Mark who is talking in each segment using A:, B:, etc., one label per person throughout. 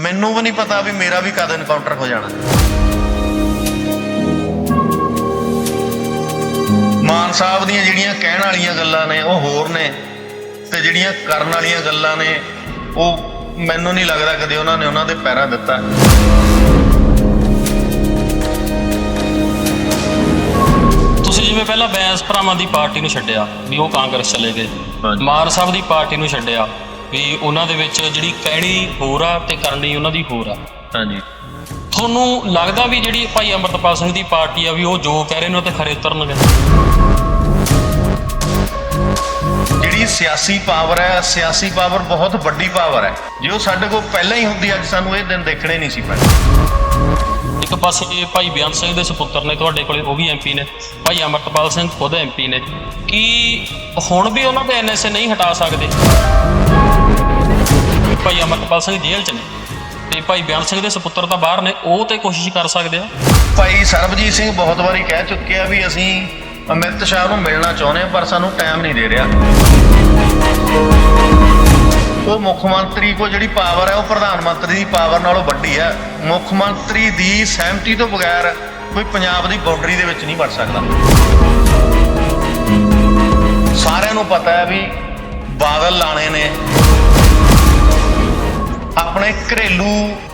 A: ਮੈਨੂੰ ਵੀ ਨਹੀਂ ਪਤਾ ਵੀ ਮੇਰਾ ਵੀ ਕਦ ਐਨਕਾਊਂਟਰ ਹੋ ਜਾਣਾ। ਮਾਨ ਸਾਹਿਬ ਦੀਆਂ ਜਿਹੜੀਆਂ ਕਹਿਣ ਵਾਲੀਆਂ ਗੱਲਾਂ ਨੇ ਉਹ ਹੋਰ ਨੇ ਤੇ ਜਿਹੜੀਆਂ ਕਰਨ ਵਾਲੀਆਂ ਗੱਲਾਂ ਨੇ ਉਹ ਮੈਨੂੰ ਨਹੀਂ ਲੱਗਦਾ ਕਦੇ ਉਹਨਾਂ ਨੇ ਉਹਨਾਂ ਦੇ ਪੈਰਾ ਦਿੱਤਾ।
B: ਤੁਸੀਂ ਜਿਵੇਂ ਪਹਿਲਾਂ ਬੈਂਸ ਭਰਾਵਾਂ ਦੀ ਪਾਰਟੀ ਨੂੰ ਛੱਡਿਆ ਵੀ ਉਹ ਕਾਂਗਰਸ ਚਲੇ ਗਏ। ਮਾਨ ਸਾਹਿਬ ਦੀ ਪਾਰਟੀ ਨੂੰ ਛੱਡਿਆ ਵੀ ਉਹਨਾਂ ਦੇ ਵਿੱਚ ਜਿਹੜੀ ਕਹਿਣੀ ਹੋਰ ਆ ਤੇ ਕਰਨੀ ਉਹਨਾਂ ਦੀ ਹੋਰ ਆ।
A: ਹਾਂਜੀ।
B: ਤੁਹਾਨੂੰ ਲੱਗਦਾ ਵੀ ਜਿਹੜੀ ਭਾਈ ਅਮਰਤਪਾਲ ਸਿੰਘ ਦੀ ਪਾਰਟੀ ਆ ਵੀ ਉਹ ਜੋ ਕਹਿ ਰਹੇ ਨੇ ਉਹ ਤੇ ਖਰੇ ਉਤਰਨਗੇ?
A: ਜਿਹੜੀ ਸਿਆਸੀ ਪਾਵਰ ਹੈ ਸਿਆਸੀ ਪਾਵਰ ਬਹੁਤ ਵੱਡੀ ਪਾਵਰ ਹੈ। ਜੇ ਉਹ ਸਾਡੇ ਕੋਲ ਪਹਿਲਾਂ ਹੀ ਹੁੰਦੀ ਅੱਜ ਸਾਨੂੰ ਇਹ ਦਿਨ ਦੇਖਣੇ ਨਹੀਂ ਸੀ ਪੈਣੇ
B: ਇੱਕ ਪਾਸੇ ਭਾਈ ਬਿਆਨ ਸਿੰਘ ਦੇ ਸੁਪੁੱਤਰ ਨੇ ਤੁਹਾਡੇ ਕੋਲੇ ਉਹ ਵੀ ਐਮਪੀ ਨੇ। ਭਾਈ ਅਮਰਤਪਾਲ ਸਿੰਘ ਖੁਦ ਐਮਪੀ ਨੇ। ਕੀ ਹੁਣ ਵੀ ਉਹਨਾਂ ਦੇ ਐਨਐਸਏ ਨਹੀਂ ਹਟਾ ਸਕਦੇ? ਭਾਈ ਅਮਰਤਪਾਲ ਸਿੰਘ ਜੇਲ੍ਹ 'ਚ ਨੇ। ਤੇ ਭਾਈ ਬਿਆਨ ਸਿੰਘ ਦੇ ਸੁਪੁੱਤਰ ਤਾਂ ਬਾਹਰ ਨੇ, ਉਹ ਤੇ ਕੋਸ਼ਿਸ਼ ਕਰ ਸਕਦੇ ਆ।
A: ਭਾਈ ਸਰਬਜੀਤ ਸਿੰਘ ਬਹੁਤ ਵਾਰੀ ਕਹਿ ਚੁੱਕੇ ਆ ਵੀ ਅਸੀਂ ਅਮਿਤ ਸ਼ਾਹ ਨੂੰ ਮਿਲਣਾ ਚਾਹੁੰਦੇ ਹਾਂ ਪਰ ਸਾਨੂੰ ਟਾਈਮ ਨਹੀਂ ਦੇ ਰਿਹਾ। ਉਹ ਮੁੱਖ ਮੰਤਰੀ ਕੋਲ ਜਿਹੜੀ ਪਾਵਰ ਹੈ ਉਹ ਪ੍ਰਧਾਨ ਮੰਤਰੀ ਦੀ ਪਾਵਰ ਨਾਲੋਂ ਵੱਡੀ ਹੈ ਮੁੱਖ ਮੰਤਰੀ ਦੀ ਸਹਿਮਤੀ ਤੋਂ ਬਗੈਰ ਕੋਈ ਪੰਜਾਬ ਦੀ ਬਾਉਂਡਰੀ ਦੇ ਵਿੱਚ ਨਹੀਂ ਵੜ ਸਕਦਾ। ਸਾਰਿਆਂ ਨੂੰ ਪਤਾ ਹੈ ਵੀ ਬਾਦਲ ਲਾਣੇ ਨੇ। ਆਪਣੇ ਘਰੇਲੂ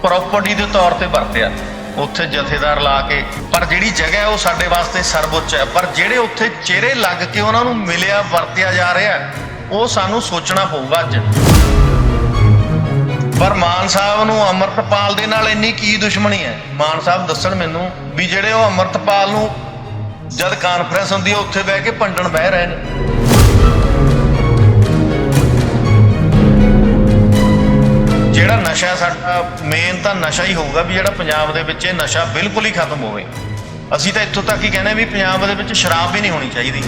A: ਪ੍ਰਾਪਰਟੀ ਦੇ ਤੌਰ ਤੇ ਵਰਤਿਆ ਉੱਥੇ ਜਥੇਦਾਰ ਲਾ ਕੇ, ਪਰ ਜਿਹੜੀ ਜਗ੍ਹਾ ਹੈ ਉਹ ਸਾਡੇ ਵਾਸਤੇ ਸਰਵਉੱਚ ਹੈ। ਪਰ ਜਿਹੜੇ ਉੱਥੇ ਚਿਹਰੇ ਲੱਗ ਕੇ ਉਹਨਾਂ ਨੂੰ ਮਿਲਿਆ, ਵਰਤਿਆ ਜਾ ਰਿਹਾ ਉਹ ਸਾਨੂੰ ਸੋਚਣਾ ਪਊਗਾ ਅੱਜ। ਪਰ ਮਾਨ ਸਾਹਿਬ ਨੂੰ ਅਮਰਤਪਾਲ ਦੇ ਨਾਲ ਇੰਨੀ ਕੀ ਦੁਸ਼ਮਣੀ ਹੈ? ਮਾਨ ਸਾਹਿਬ ਦੱਸਣ ਮੈਨੂੰ ਵੀ ਜਿਹੜੇ ਉਹ ਅਮਰਤਪਾਲ ਨੂੰ ਜਦ ਕਾਨਫਰੰਸ ਹੁੰਦੀ ਹੈ, ਉੱਥੇ ਬਹਿ ਕੇ ਭੰਡਣ ਬਹਿ ਰਹੇ ਨੇ। ਸਾਡਾ ਮੇਨ ਤਾਂ ਨਸ਼ਾ ਹੀ ਹੋਊਗਾ ਵੀ ਜਿਹੜਾ ਪੰਜਾਬ ਦੇ ਵਿੱਚ ਇਹ ਨਸ਼ਾ ਬਿਲਕੁਲ ਹੀ ਖਤਮ ਹੋਵੇ। ਅਸੀਂ ਤਾਂ ਇੱਥੋਂ ਤੱਕ ਹੀ ਕਹਿੰਦੇ ਵੀ ਪੰਜਾਬ ਦੇ ਵਿੱਚ ਸ਼ਰਾਬ ਵੀ ਨਹੀਂ ਹੋਣੀ ਚਾਹੀਦੀ।